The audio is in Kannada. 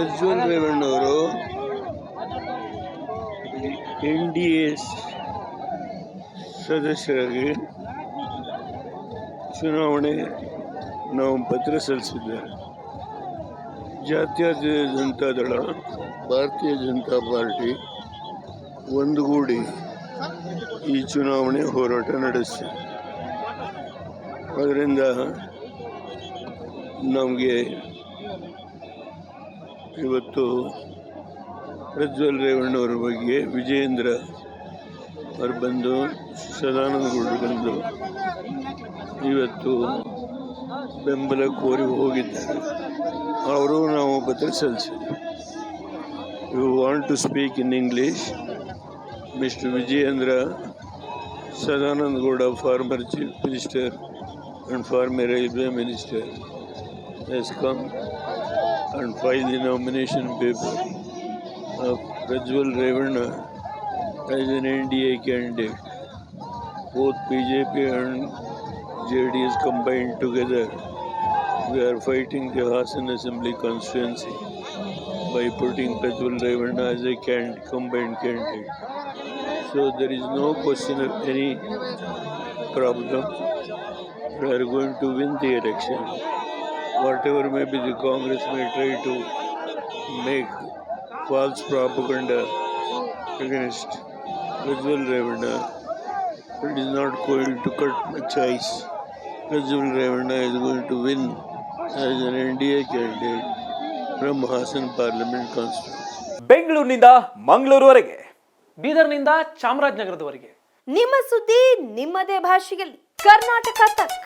ಪ್ರಜ್ವಲ್ ರೇವಣ್ಣವರು ಎನ್ ಡಿ ಎ ಸದಸ್ಯರಾಗಿ ಚುನಾವಣೆ ನಾವು ಪತ್ರ ಸಲ್ಲಿಸಿದ್ದೇವೆ ಜನತಾ ದಳ, ಭಾರತೀಯ ಜನತಾ ಪಾರ್ಟಿ ಒಂದುಗೂಡಿ ಈ ಚುನಾವಣೆ ಹೋರಾಟ ನಡೆಸಿದೆ ಅದರಿಂದ ನಮಗೆ ಇವತ್ತು ಪ್ರಜ್ವಲ್ ರೇವಣ್ಣವರ ಬಗ್ಗೆ ವಿಜಯೇಂದ್ರ ಅವರು ಬಂದು ಸದಾನಂದಗೌಡರು ಬಂದು ಇವತ್ತು ಬೆಂಬಲ ಕೋರಿ ಹೋಗಿದ್ದಾರೆ. ಅವರು ನಾವು ಪತ್ರ ಸಲ್ಲಿಸಿದ್ವಿ. You want to speak in English mister Vijayendra Sadananda Gowda former chief minister and former railway minister. Has come and filed the nomination paper of Prajwal Revanna as an NDA candidate. Both BJP and JDS combined together, we are fighting the Hassan Assembly constituency by putting Prajwal Revanna as a combined candidate. So there is no question of any problem. We are going to win the election. Whatever may be the Congress may try to make false propaganda against Rajwal Ravana, it is not going to cut much ice. Rajwal Ravana is going to win as an NDA candidate from Hassan Parliament constituency. ಬೆಂಗಳೂರಿನಿಂದ ಮಂಗಳೂರುವರೆಗೆ ಬೀದರ್ನಿಂದ ಚಾಮರಾಜನಗರದವರೆಗೆ ನಿಮ್ಮ ಸುದ್ದಿ ನಿಮ್ಮದೇ ಭಾಷೆಯಲ್ಲಿ ಕರ್ನಾಟಕ ತಕ್